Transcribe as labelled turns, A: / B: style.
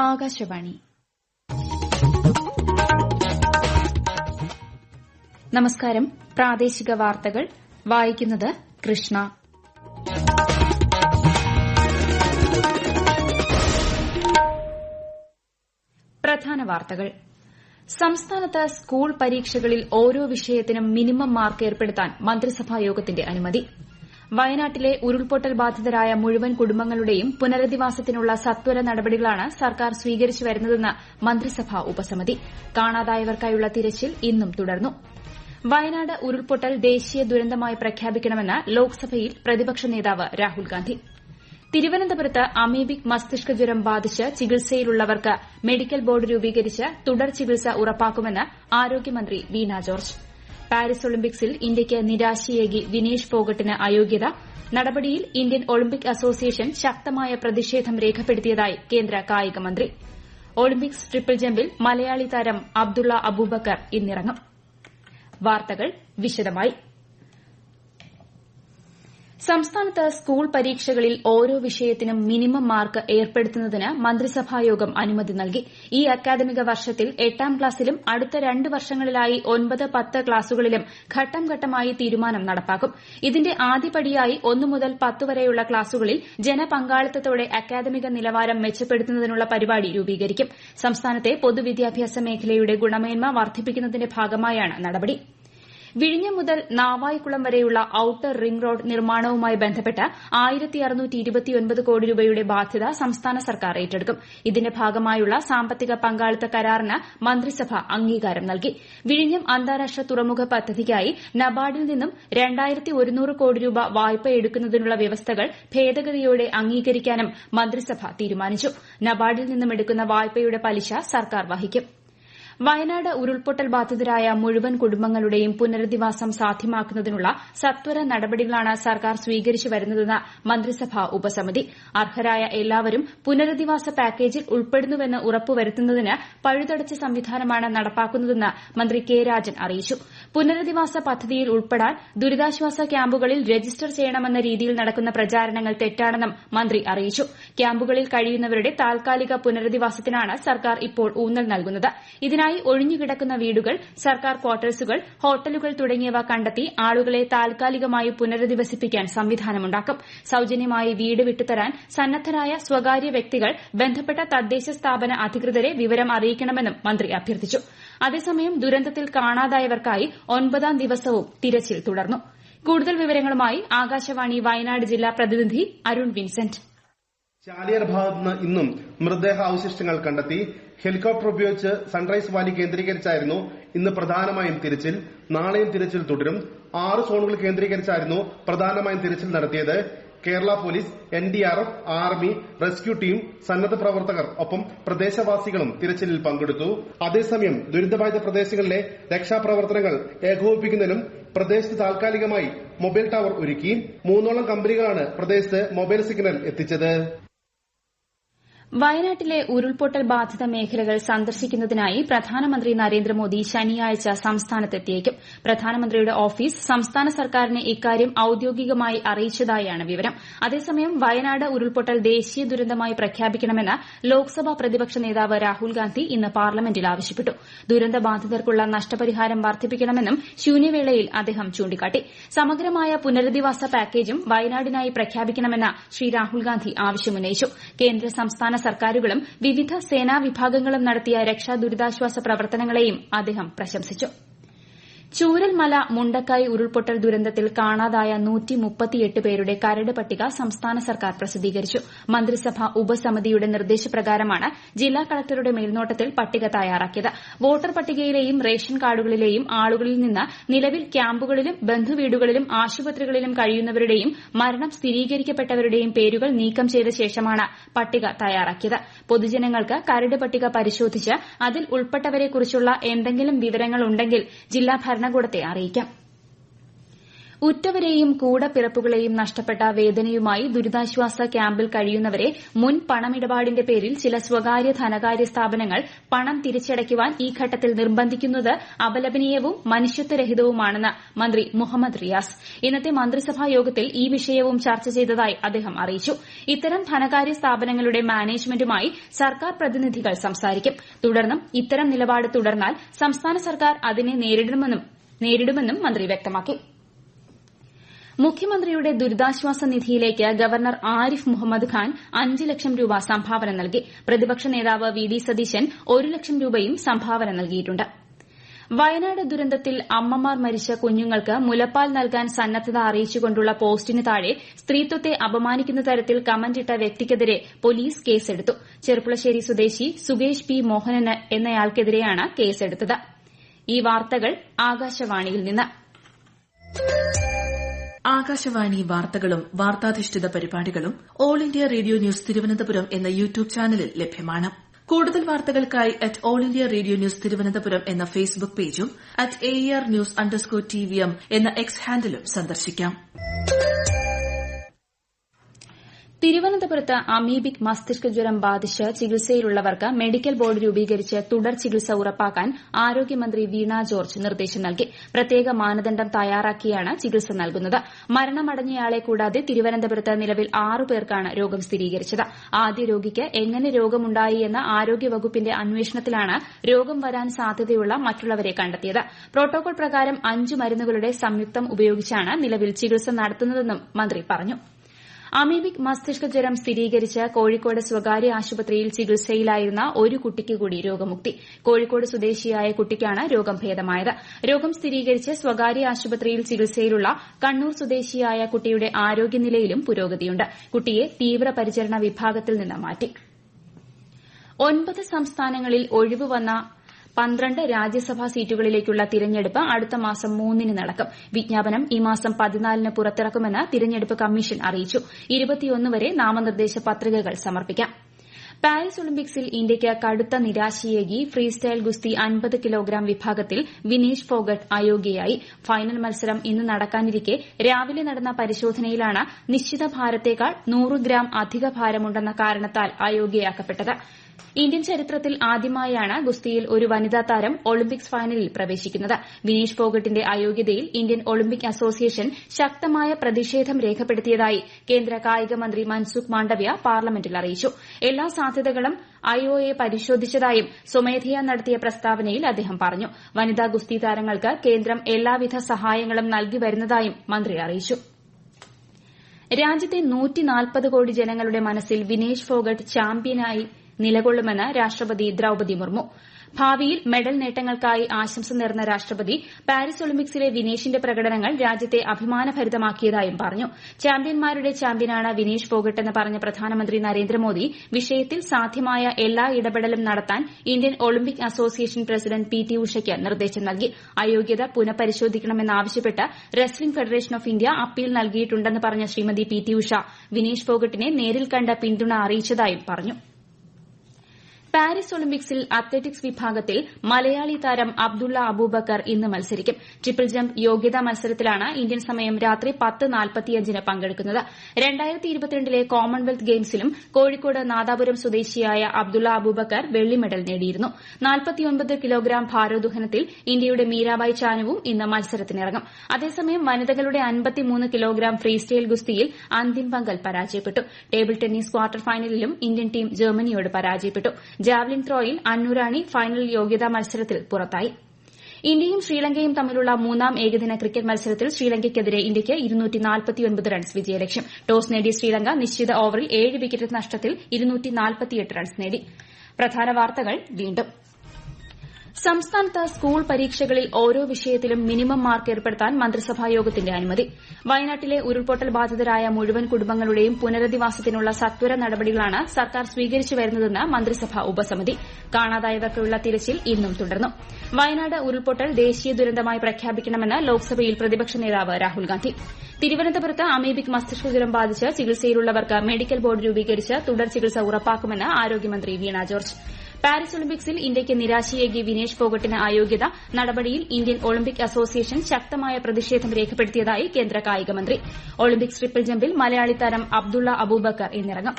A: ആകാശവാണി. നമസ്കാരം. പ്രാദേശിക വാർത്തകൾ. വായിക്കുന്നത് കൃഷ്ണ. പ്രധാന വാർത്തകൾ. സംസ്ഥാനത്ത് സ്കൂൾ പരീക്ഷകളിൽ ഓരോ വിഷയത്തിനും മിനിമം മാർക്ക് ഏർപ്പെടുത്താൻ മന്ത്രിസഭാ യോഗത്തിന്റെ അനുമതി. വയനാട്ടിലെ ഉരുൾപൊട്ടൽ ബാധിതരായ മുഴുവൻ കുടുംബങ്ങളുടെയും പുനരധിവാസത്തിനുള്ള സത്വര നടപടികളാണ് സർക്കാർ സ്വീകരിച്ചു വരുന്നതെന്ന് മന്ത്രിസഭാ ഉപസമിതി. കാണാതായവർക്കായുള്ള തിരച്ചിൽ ഇന്നും തുടർന്നു. വയനാട് ഉരുൾപൊട്ടൽ ദേശീയ ദുരന്തമായി പ്രഖ്യാപിക്കണമെന്ന് ലോക്സഭയിൽ പ്രതിപക്ഷ നേതാവ് രാഹുൽഗാന്ധി തിരുവനന്തപുരത്ത് അമീബിക് മസ്തിഷ്ക ജ്വരം ബാധിച്ച് ചികിത്സയിലുള്ളവർക്ക് മെഡിക്കൽ ബോർഡ് രൂപീകരിച്ച് തുടർ ചികിത്സ ഉറപ്പാക്കുമെന്ന് ആരോഗ്യമന്ത്രി വീണ ജോർജ്. പാരീസ് ഒളിമ്പിക്സിൽ ഇന്ത്യയ്ക്ക് നിരാശയേകി വിനേഷ് ഫോഗട്ടിന് അയോഗ്യത. നടപടിയിൽ ഇന്ത്യൻ ഒളിമ്പിക് അസോസിയേഷൻ ശക്തമായ പ്രതിഷേധം രേഖപ്പെടുത്തിയതായി കേന്ദ്ര കായികമന്ത്രി ഒളിമ്പിക്സ് ട്രിപ്പിൾ ജമ്പിൽ മലയാളി താരം അബ്ദുള്ള അബൂബക്കർ ഇന്നിറങ്ങും. സംസ്ഥാനത്ത് സ്കൂൾ പരീക്ഷകളിൽ ഓരോ വിഷയത്തിനും മിനിമം മാർക്ക് ഏർപ്പെടുത്തുന്നതിന് മന്ത്രിസഭായോഗം അനുമതി നൽകി. ഈ അക്കാദമിക വർഷത്തിൽ എട്ടാം ക്ലാസിലും അടുത്ത രണ്ട് വർഷങ്ങളിലായി ഒൻപത് പത്ത് ക്ലാസുകളിലും ഘട്ടം ഘട്ടമായി തീരുമാനം നടപ്പാക്കും. ഇതിന്റെ ആദ്യപടിയായി ഒന്നു മുതൽ പത്ത് വരെയുള്ള ക്ലാസുകളിൽ ജനപങ്കാളിത്തത്തോടെ അക്കാദമിക നിലവാരം മെച്ചപ്പെടുത്തുന്നതിനുള്ള പരിപാടി രൂപീകരിക്കും. സംസ്ഥാനത്തെ പൊതുവിദ്യാഭ്യാസ മേഖലയുടെ ഗുണമേന്മ വർദ്ധിപ്പിക്കുന്നതിന്റെ ഭാഗമായാണ് നടപടി. വിഴിഞ്ഞം മുതൽ നാവായിക്കുളം വരെയുള്ള ഔട്ടർ റിംഗ് റോഡ് നിർമ്മാണവുമായി ബന്ധപ്പെട്ട് കോടി രൂപയുടെ ബാധ്യത സംസ്ഥാന സർക്കാർ ഏറ്റെടുക്കും. ഇതിന്റെ ഭാഗമായുള്ള സാമ്പത്തിക പങ്കാളിത്ത കരാറിന് മന്ത്രിസഭ അംഗീകാരം നൽകി. വിഴിഞ്ഞം അന്താരാഷ്ട്ര തുറമുഖ പദ്ധതിക്കായി നബാർഡിൽ നിന്നും കോടി രൂപ വായ്പ എടുക്കുന്നതിനുള്ള വ്യവസ്ഥകൾ ഭേദഗതിയോടെ അംഗീകരിക്കാനും മന്ത്രിസഭ തീരുമാനിച്ചു. നബാർഡിൽ നിന്നും എടുക്കുന്ന വായ്പയുടെ പലിശ സർക്കാർ വഹിക്കും. വയനാട് ഉരുൾപൊട്ടൽ ബാധിതരായ മുഴുവൻ കുടുംബങ്ങളുടെയും പുനരധിവാസം സാധ്യമാക്കുന്നതിനുള്ള സത്വര നടപടികളാണ് സർക്കാർ സ്വീകരിച്ചു വരുന്നതെന്ന് മന്ത്രിസഭാ ഉപസമിതി. അർഹരായ എല്ലാവരും പുനരധിവാസ പാക്കേജിൽ ഉൾപ്പെടുന്നുവെന്ന് ഉറപ്പുവരുത്തുന്നതിന് പഴുതടച്ച സംവിധാനമാണ് നടപ്പാക്കുന്നതെന്ന് മന്ത്രി കെ രാജൻ അറിയിച്ചു. പുനരധിവാസ പദ്ധതിയിൽ ഉൾപ്പെടാൻ ദുരിതാശ്വാസ ക്യാമ്പുകളിൽ രജിസ്റ്റർ ചെയ്യണമെന്ന രീതിയിൽ നടക്കുന്ന പ്രചാരണങ്ങൾ തെറ്റാണെന്നും മന്ത്രി അറിയിച്ചു. ക്യാമ്പുകളിൽ കഴിയുന്നവരുടെ താൽക്കാലിക പുനരധിവാസത്തിനാണ് സർക്കാർ ഇപ്പോൾ ഊന്നൽ നൽകുന്നത്. ഇതിനായി ഒഴിഞ്ഞുകിടക്കുന്ന വീടുകൾ സർക്കാർ കാർട്ടേഴ്സുകൾ ഹോട്ടലുകൾ തുടങ്ങിയവ കണ്ടെത്തി ആളുകളെ താൽക്കാലികമായി പുനരധിവസിപ്പിക്കാൻ സംവിധാനമുണ്ടാക്കും. സൌജന്യമായി വീട് വിട്ടുതരാൻ സന്നദ്ധരായ സ്വകാര്യ വ്യക്തികൾ ബന്ധപ്പെട്ട തദ്ദേശ സ്ഥാപന അധികൃതരെ വിവരം അറിയിക്കണമെന്നും മന്ത്രി അഭ്യർത്ഥിച്ചു. അതേസമയം ദുരന്തത്തിൽ കാണാതായവർക്കായി ഒൻപതാം ദിവസവും തിരച്ചിൽ തുടർന്നു. കൂടുതൽ വിവരങ്ങളുമായി ആകാശവാണി വയനാട് ജില്ലാ പ്രതിനിധി അരുൺ വിൻസെന്റ്.
B: ചാലിയാർ ഭാഗത്തുനിന്ന് ഇന്നും മൃതദേഹ അവശിഷ്ടങ്ങൾ കണ്ടെത്തി ഹെലികോപ്റ്റർ ഉപയോഗിച്ച് സൺറൈസ് വാലി കേന്ദ്രീകരിച്ചായിരുന്നു ഇന്ന് പ്രധാനമായും തിരച്ചിൽ. നാളെയും തിരച്ചിൽ തുടരും. ആറ് സോണുകൾ കേന്ദ്രീകരിച്ചായിരുന്നു പ്രധാനമായും തിരച്ചിൽ നടത്തിയത്. Kerala police N D R F army rescue team സന്നദ്ധ പ്രവർത്തകർ ഒപ്പം പ്രദേശവാസികളും തിരച്ചിലിൽ പങ്കെടുത്തു. അതേസമയം ദുരിതബാധിത പ്രദേശങ്ങളിലെ രക്ഷാപ്രവർത്തനങ്ങൾ ഏകോപിപ്പിക്കുന്നതിനും പ്രദേശത്ത് താൽക്കാലികമായി മൊബൈൽ ടവർ ഒരുക്കി. മൂന്നോളം കമ്പനികളാണ് പ്രദേശത്ത് മൊബൈൽ സിഗ്നൽ എത്തിച്ചത്.
A: വയനാട്ടിലെ ഉരുൾപൊട്ടൽ ബാധിത മേഖലകൾ സന്ദർശിക്കുന്നതിനായി പ്രധാനമന്ത്രി നരേന്ദ്രമോദി ശനിയാഴ്ച സംസ്ഥാനത്തെത്തിയേക്കും. പ്രധാനമന്ത്രിയുടെ ഓഫീസ് സംസ്ഥാന സർക്കാരിനെ ഇക്കാര്യം ഔദ്യോഗികമായി അറിയിച്ചതായാണ് വിവരം. അതേസമയം വയനാട് ഉരുൾപൊട്ടൽ ദേശീയ ദുരന്തമായി പ്രഖ്യാപിക്കണമെന്ന് ലോക്സഭാ പ്രതിപക്ഷ നേതാവ് രാഹുൽഗാന്ധി ഇന്ന് പാർലമെന്റിൽ ആവശ്യപ്പെട്ടു. ദുരന്തബാധിതർക്കുള്ള നഷ്ടപരിഹാരം വർദ്ധിപ്പിക്കണമെന്നും ശൂന്യവേളയിൽ അദ്ദേഹം ചൂണ്ടിക്കാട്ടി. സമഗ്രമായ പുനരധിവാസ പാക്കേജും വയനാടിനായി പ്രഖ്യാപിക്കണമെന്ന് ശ്രീ രാഹുൽഗാന്ധി ആവശ്യമുന്നയിച്ചു. കേന്ദ്ര സംസ്ഥാന സർക്കാരുകളും വിവിധ സേനാ വിഭാഗങ്ങളും നടത്തിയ രക്ഷാ ദുരിതാശ്വാസ പ്രവർത്തനങ്ങളെയും അദ്ദേഹം പ്രശംസിച്ചു ചൂരൽമല മുണ്ടക്കായ് ഉരുൾപൊട്ടൽ ദുരന്തത്തിൽ കാണാതായ പേരുടെ കരട് പട്ടിക സംസ്ഥാന സർക്കാർ പ്രസിദ്ധീകരിച്ചു. മന്ത്രിസഭാ ഉപസമിതിയുടെ നിർദ്ദേശപ്രകാരമാണ് ജില്ലാ കളക്ടറുടെ മേൽനോട്ടത്തിൽ പട്ടിക തയ്യാറാക്കിയത്. വോട്ടർ പട്ടികയിലെയും റേഷൻ കാർഡുകളിലെയും ആളുകളിൽ നിന്ന് നിലവിൽ ക്യാമ്പുകളിലും ബന്ധുവീടുകളിലും ആശുപത്രികളിലും കഴിയുന്നവരുടെയും മരണം സ്ഥിരീകരിക്കപ്പെട്ടവരുടെയും പേരുകൾ നീക്കം ചെയ്ത ശേഷമാണ് പട്ടിക തയ്യാറാക്കിയത്. പൊതുജനങ്ങൾക്ക് കരട് പട്ടിക പരിശോധിച്ച് അതിൽ ഉൾപ്പെട്ടവരെക്കുറിച്ചുള്ള എന്തെങ്കിലും വിവരങ്ങൾ ഉണ്ടെങ്കിൽ ജില്ലാ ഭരണകൂടത്തെ അറിയിക്കാം. ഉറ്റവരെയും കൂടപ്പിറപ്പുകളെയും നഷ്ടപ്പെട്ട വേദനയുമായി ദുരിതാശ്വാസ ക്യാമ്പിൽ കഴിയുന്നവരെ മുൻ പണമിടപാടിന്റെ പേരിൽ ചില സ്വകാര്യ ധനകാര്യ സ്ഥാപനങ്ങൾ പണം തിരിച്ചടയ്ക്കുവാൻ ഈ ഘട്ടത്തിൽ നിർബന്ധിക്കുന്നത് അപലപനീയവും മനുഷ്യത്വരഹിതവുമാണെന്ന് മന്ത്രി മുഹമ്മദ് റിയാസ്. ഇന്നത്തെ മന്ത്രിസഭാ യോഗത്തിൽ ഈ വിഷയവും ചർച്ച ചെയ്തതായി അദ്ദേഹം അറിയിച്ചു. ഇത്തരം ധനകാര്യ സ്ഥാപനങ്ങളുടെ മാനേജ്മെന്റുമായി സർക്കാർ പ്രതിനിധികൾ സംസാരിക്കും. തുടർന്നും ഇത്തരം നിലപാട് തുടർന്നാൽ സംസ്ഥാന സർക്കാർ അതിനെ നേരിടുമെന്നും മന്ത്രി വ്യക്തമാക്കി. മുഖ്യമന്ത്രിയുടെ ദുരിതാശ്വാസ നിധിയിലേക്ക് ഗവർണർ ആരിഫ് മുഹമ്മദ് ഖാൻ അഞ്ച് ലക്ഷം രൂപ സംഭാവന നൽകി. പ്രതിപക്ഷ നേതാവ് വി ഡി സതീശൻ ഒരു ലക്ഷം രൂപയും സംഭാവന നൽകിയിട്ടുണ്ട്. വയനാട് ദുരന്തത്തിൽ അമ്മമാർ മരിച്ച കുഞ്ഞുങ്ങൾക്ക് മുലപ്പാൽ നൽകാൻ സന്നദ്ധത അറിയിച്ചുകൊണ്ടുള്ള പോസ്റ്റിന് താഴെ സ്ത്രീത്വത്തെ അപമാനിക്കുന്ന തരത്തിൽ കമന്റിട്ട വ്യക്തിക്കെതിരെ പോലീസ് കേസെടുത്തു. ചെർപ്പുളശ്ശേരി സ്വദേശി സുകേഷ് പി മോഹനൻ എന്നയാൾക്കെതിരെയാണ് കേസെടുത്തത്. ഈ വാർത്തകൾ ആകാശവാണിയിൽ നിന്ന്.
C: ആകാശവാണി വാർത്തകളും വാർത്താധിഷ്ഠിത പരിപാടികളും all India radio news Thiruvananthapuram എന്ന യൂട്യൂബ് ചാനലിൽ ലഭ്യമാണ്. കൂടുതൽ വാർത്തകൾക്കായി at all India radio news Thiruvananthapuram എന്ന ഫേസ്ബുക്ക് പേജും at A R news underscore T V M എന്ന എക്സ് ഹാൻഡിലും സന്ദർശിക്കാം.
A: തിരുവനന്തപുരത്ത് അമീബിക് മസ്തിഷ്ക ജ്വരം ബാധിച്ച് ചികിത്സയിലുള്ളവർക്ക് മെഡിക്കൽ ബോർഡ് രൂപീകരിച്ച് തുടർ ചികിത്സ ഉറപ്പാക്കാൻ ആരോഗ്യമന്ത്രി വീണ ജോർജ് നിർദ്ദേശം നൽകി. പ്രത്യേക മാനദണ്ഡം തയ്യാറാക്കിയാണ് ചികിത്സ നൽകുന്നത്. മരണമടഞ്ഞയാളെ കൂടാതെ തിരുവനന്തപുരത്ത് നിലവിൽ ആറ് പേർക്കാണ് രോഗം സ്ഥിരീകരിച്ചത്. ആദ്യ രോഗിക്ക് എങ്ങനെ രോഗമുണ്ടായി എന്ന ആരോഗ്യവകുപ്പിന്റെ അന്വേഷണത്തിലാണ് രോഗം വരാൻ സാധ്യതയുള്ള മറ്റുള്ളവരെ കണ്ടെത്തിയത്. പ്രോട്ടോകോൾ പ്രകാരം അഞ്ച് മരുന്നുകളുടെ സംയുക്തം ഉപയോഗിച്ചാണ് നിലവിൽ ചികിത്സ നടത്തുന്നതെന്നും മന്ത്രി പറഞ്ഞു. അമീബിക് മസ്തിഷ്ക ജ്വരം സ്ഥിരീകരിച്ച് കോഴിക്കോട് സ്വകാര്യ ആശുപത്രിയിൽ ചികിത്സയിലായിരുന്ന ഒരു കുട്ടിക്ക് കൂടി രോഗമുക്തി. കോഴിക്കോട് സ്വദേശിയായ കുട്ടിക്കാണ് രോഗം ഭേദമായത്. രോഗം സ്ഥിരീകരിച്ച് സ്വകാര്യ ആശുപത്രിയിൽ ചികിത്സയിലുള്ള കണ്ണൂർ സ്വദേശിയായ കുട്ടിയുടെ ആരോഗ്യനിലയിലും പുരോഗതിയുണ്ട്. കുട്ടിയെ തീവ്രപരിചരണ വിഭാഗത്തിൽ നിന്ന് മാറ്റി. ഒൻപത് സംസ്ഥാനങ്ങളിൽ ഒഴിവ് വന്ന പന്ത്രണ്ട് രാജ്യസഭാ സീറ്റുകളിലേക്കുള്ള തിരഞ്ഞെടുപ്പ് അടുത്ത മാസം മൂന്നിന് നടക്കും. വിജ്ഞാപനം ഈ മാസം പതിനാലിന് പുറത്തിറക്കുമെന്ന് തിരഞ്ഞെടുപ്പ് കമ്മീഷൻ അറിയിച്ചു. വരെ നാമനിർദ്ദേശ പത്രികകൾ സമർപ്പിക്കാം. പാരീസ് ഒളിമ്പിക്സിൽ ഇന്ത്യയ്ക്ക് കടുത്ത നിരാശയേകി ഫ്രീസ്റ്റൈൽ ഗുസ്തി അൻപത് കിലോഗ്രാം വിഭാഗത്തിൽ വിനേഷ് ഫോഗട്ട് അയോഗ്യയായി. ഫൈനൽ മത്സരം ഇന്ന് നടക്കാനിരിക്കെ രാവിലെ നടന്ന പരിശോധനയിലാണ് നിശ്ചിത ഭാരത്തേക്കാൾ നൂറ് ഗ്രാം അധിക ഭാരമുണ്ടെന്ന കാരണത്താൽ അയോഗ്യയാക്കപ്പെട്ടത്. ഇന്ത്യൻ ചരിത്രത്തിൽ ആദ്യമായാണ് ഗുസ്തിയിൽ ഒരു വനിതാ താരം ഒളിമ്പിക്സ് ഫൈനലിൽ പ്രവേശിക്കുന്നത്. വിനീഷ് ഫോഗട്ടിന്റെ അയോഗ്യതയിൽ ഇന്ത്യൻ ഒളിമ്പിക് അസോസിയേഷൻ ശക്തമായ പ്രതിഷേധം രേഖപ്പെടുത്തിയതായി കേന്ദ്ര കായിക മന്ത്രി മൻസുഖ് മാണ്ഡവ്യ പാർലമെന്റിൽ അറിയിച്ചു. എല്ലാ സാധ്യതകളും ഐഒഎ പരിശോധിച്ചതായും സ്വമേധയാ നടത്തിയ പ്രസ്താവനയിൽ അദ്ദേഹം പറഞ്ഞു. വനിതാ ഗുസ്തി താരങ്ങൾക്ക് കേന്ദ്രം എല്ലാവിധ സഹായങ്ങളും നൽകി വരുന്നതായും മന്ത്രി അറിയിച്ചു. രാജ്യത്തെ കോടി ജനങ്ങളുടെ മനസ്സിൽ വിനേഷ് ഫോഗട്ട് ചാമ്പ്യനായി നിലകൊള്ളുമെന്ന് രാഷ്ട്രപതി ദ്രൌപതി മുർമു. ഭാവിയിൽ മെഡൽ നേട്ടങ്ങൾക്കായി ആശംസ നേർന്ന രാഷ്ട്രപതി പാരീസ് ഒളിമ്പിക്സിലെ വിനേഷിന്റെ പ്രകടനങ്ങൾ രാജ്യത്തെ അഭിമാനഭരിതമാക്കിയതായും പറഞ്ഞു. ചാമ്പ്യന്മാരുടെ ചാമ്പ്യനാണ് വിനേഷ് ഫോഗട്ടെന്ന് പറഞ്ഞ പ്രധാനമന്ത്രി നരേന്ദ്രമോദി വിഷയത്തിൽ സാധ്യമായ എല്ലാ ഇടപെടലും നടത്താൻ Indian Olympic association president P T ഉഷയ്ക്ക് നിർദ്ദേശം നൽകി. അയോഗ്യത പുനഃപരിശോധിക്കണമെന്നാവശ്യപ്പെട്ട് wrestling federation of India appeal നൽകിയിട്ടുണ്ടെന്ന് പറഞ്ഞ ശ്രീമതി പി ടി ഉഷ. വിനേഷ് ഫോഗട്ടിനെ നേരിൽ കണ്ട് പിന്തുണ അറിയിച്ചതായും പറഞ്ഞു. പാരീസ് ഒളിമ്പിക്സിൽ അത്ലറ്റിക്സ് വിഭാഗത്തിൽ മലയാളി താരം അബ്ദുള്ള അബൂബക്കർ ഇന്ന് മത്സരിക്കും. ട്രിപ്പിൾ ജംപ് യോഗ്യതാ മത്സരത്തിലാണ് ഇന്ത്യൻ സമയം രാത്രി ലെ കോമൺവെൽത്ത് ഗെയിംസിലും കോഴിക്കോട് നാദാപുരം സ്വദേശിയായ അബ്ദുള്ള അബൂബക്കർ വെള്ളി മെഡൽ നേടിയിരുന്നു. കിലോഗ്രാം ഭാരോദ്വഹനത്തിൽ ഇന്ത്യയുടെ മീരാബായ് ചാനുവും ഇന്ന് മത്സരത്തിനിറങ്ങും. അതേസമയം വനിതകളുടെ കിലോഗ്രാം ഫ്രീ സ്റ്റൈൽ ഗുസ്തിയിൽ അന്തിം പങ്കൽ പരാജയപ്പെട്ടു. ടേബിൾ ടെന്നീസ് ക്വാർട്ടർ ഫൈനലിലും ഇന്ത്യൻ ടീം ജർമ്മനിയോട് പരാജയപ്പെട്ടു. ജാവലിൻ ത്രോയിൽ അന്നുറാണി ഫൈനൽ യോഗ്യതാ മത്സരത്തിൽ പുറത്തായി. ഇന്ത്യയും ശ്രീലങ്കയും തമ്മിലുള്ള മൂന്നാം ഏകദിന ക്രിക്കറ്റ് മത്സരത്തിൽ ശ്രീലങ്കയ്ക്കെതിരെ ഇന്ത്യയ്ക്ക് റൺസ് വിജയലക്ഷ്യം. ടോസ് നേടിയ ശ്രീലങ്ക നിശ്ചിത ഓവറിൽ ഏഴ് വിക്കറ്റ് നഷ്ടത്തിൽ റൺസ് നേടി. സംസ്ഥാനത്ത് സ്കൂൾ പരീക്ഷകളിൽ ഓരോ വിഷയത്തിലും മിനിമം മാർക്ക് ഏർപ്പെടുത്താൻ മന്ത്രിസഭാ യോഗത്തിന്റെ അനുമതി. വയനാട്ടിലെ ഉരുൾപൊട്ടൽ ബാധിതരായ മുഴുവൻ കുടുംബങ്ങളുടെയും പുനരധിവാസത്തിനുള്ള സത്വര നടപടികളാണ് സർക്കാർ സ്വീകരിച്ചു വരുന്നതെന്ന് മന്ത്രിസഭാ ഉപസമിതി. കാണാതായവർക്കുള്ള തിരച്ചിൽ ഇന്നും തുടർന്നു. വയനാട് ഉരുൾപൊട്ടൽ ദേശീയ ദുരന്തമായി പ്രഖ്യാപിക്കണമെന്ന് ലോക്സഭയിൽ പ്രതിപക്ഷ നേതാവ് രാഹുൽഗാന്ധി തിരുവനന്തപുരത്ത് അമീബിക് മസ്തിഷ്ക ജ്വരം ബാധിച്ച് ചികിത്സയിലുള്ളവർക്ക് മെഡിക്കൽ ബോർഡ് രൂപീകരിച്ച് തുടർ ചികിത്സ ഉറപ്പാക്കുമെന്ന് ആരോഗ്യമന്ത്രി വീണ ജോർജ്. പാരീസ് ഒളിമ്പിക്സിൽ ഇന്ത്യയ്ക്ക് നിരാശയേകി വിനേഷ് ഫോഗട്ടിന് അയോഗ്യത നടപടിയിൽ ഇന്ത്യൻ ഒളിമ്പിക് അസോസിയേഷൻ ശക്തമായ പ്രതിഷേധം രേഖപ്പെടുത്തിയതായി കേന്ദ്ര കായികമന്ത്രി ഒളിമ്പിക്സ് ട്രിപ്പിൾ ജമ്പിൽ മലയാളി താരം അബ്ദുള്ള അബൂബക്കർ ഇന്നിറങ്ങും